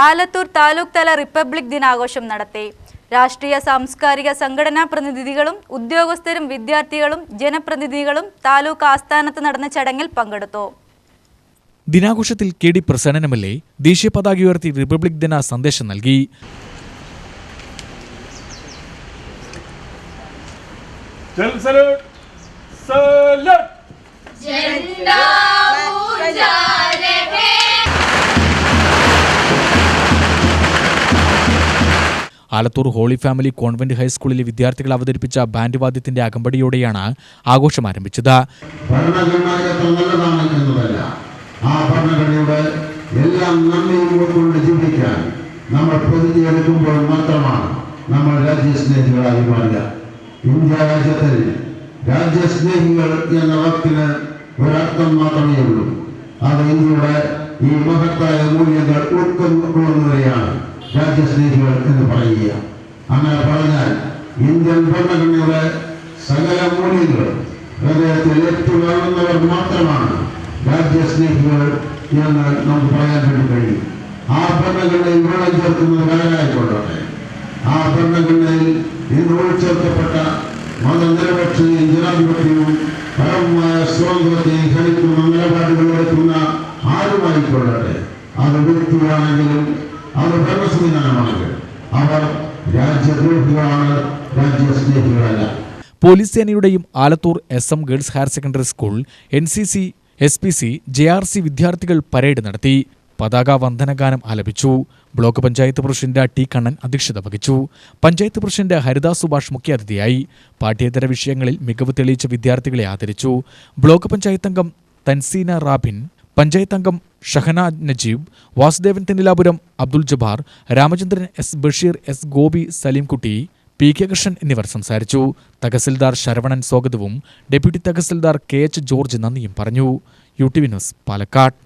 ആലത്തൂർ താലൂക്ക് തല റിപ്പബ്ലിക് ദിനാഘോഷം നടത്തി രാഷ്ട്രീയ സാംസ്കാരിക സംഘടനാ പ്രതിനിധികളും ഉദ്യോഗസ്ഥരും വിദ്യാർത്ഥികളും ജനപ്രതിനിധികളും താലൂക്ക് ആസ്ഥാനത്ത് നടന്ന ചടങ്ങിൽ പങ്കെടുത്തു ദിനാഘോഷത്തിൽ K D Prasannan M L A ദേശീയ പതാക ഉയർത്തി റിപ്പബ്ലിക് ദിന സന്ദേശം നൽകി! Salute! Alathur holy family convent ഹൈസ്കൂളിലെ വിദ്യാർത്ഥികൾ അവതരിപ്പിച്ച ബാൻഡ് വാദ്യത്തിന്റെ അകമ്പടിയോടെയാണ് ആഘോഷം ആരംഭിച്ചത്. ആ എല്ലാം നമ്മൾ മാത്രമാണ് നമ്മൾ രാജ്യസ്നേഹികളായി ഇന്ത്യ രാജ്യത്തിൽ രാജ്യസ്നേഹികൾ എന്ന വാക്കിന് ഒരർത്ഥം മാത്രമേ ഉള്ളൂ. അത് ഇന്ത്യയുടെ ഈ മഹത്തായ മൂല്യങ്ങൾ ഉൾക്കൊള്ളുന്നവരെയാണ്. രാജ്യസ്നേഹികൾ എന്ന് പറയുക. അങ്ങനെ പറഞ്ഞാൽ ഇന്ത്യൻ ഭരണഘടനയുടെ സകല മൂല്യങ്ങളും ഹൃദയത്തിൽ ഏറ്റുവാങ്ങുന്നവർ മാത്രമാണ് രാജ്യസ്നേഹികൾ എന്ന് നമുക്ക് പറയാൻ വേണ്ടി കഴിയും. ആ ഭരണഘടനയിൽ വെള്ളം ചേർക്കുന്നത് ആരായിക്കൊള്ളട്ടെ ആ ഭരണഘടനയിൽ ഇന്ന് ഉൾച്ചേർക്കപ്പെട്ട മതനിരപേക്ഷതയും ജനാധിപത്യവും പരമമായ സ്വാതന്ത്ര്യത്തെയും ഹരിക്കുന്ന നിലപാടുകൾ എടുക്കുന്ന ആരുമായിക്കൊള്ളട്ടെ? അത് വ്യക്തിയാണെങ്കിലും അത് ഭരണ സംവിധാനമാണെങ്കിലും അവർ രാജ്യദ്രോഹികളാണ് രാജ്യസ്നേഹികളല്ല. Police സേനയുടെയും Alathur S M girls higher secondary school N C C S P C J R C വിദ്യാർത്ഥികൾ പരേഡ് നടത്തി. പതാക വന്ദനഗാനം ആലപിച്ചു. Block panchayat president T Kannan അധ്യക്ഷത വഹിച്ചു. പഞ്ചായത്ത് പ്രസിഡന്റ് ഹരിദാസ് സുഭാഷ് മുഖ്യാതിഥിയായി. പാഠ്യേതര വിഷയങ്ങളിൽ മികവ് തെളിയിച്ച വിദ്യാർത്ഥികളെ ആദരിച്ചു. ബ്ലോക്ക് പഞ്ചായത്ത് അംഗം തൻസീന റാബിൻ പഞ്ചായത്ത് അംഗം Shahana Najeeb Vasudevan Thennilapuram Abdul Jabbar Ramachandran S Basheer S Gopi Salimkutty P K Krishnan എന്നിവർ സംസാരിച്ചു. തഹസിൽദാർ ശരവണൻ സ്വാഗതവും deputy tahsildar K H George നന്ദിയും പറഞ്ഞു. U T V news Palakkad.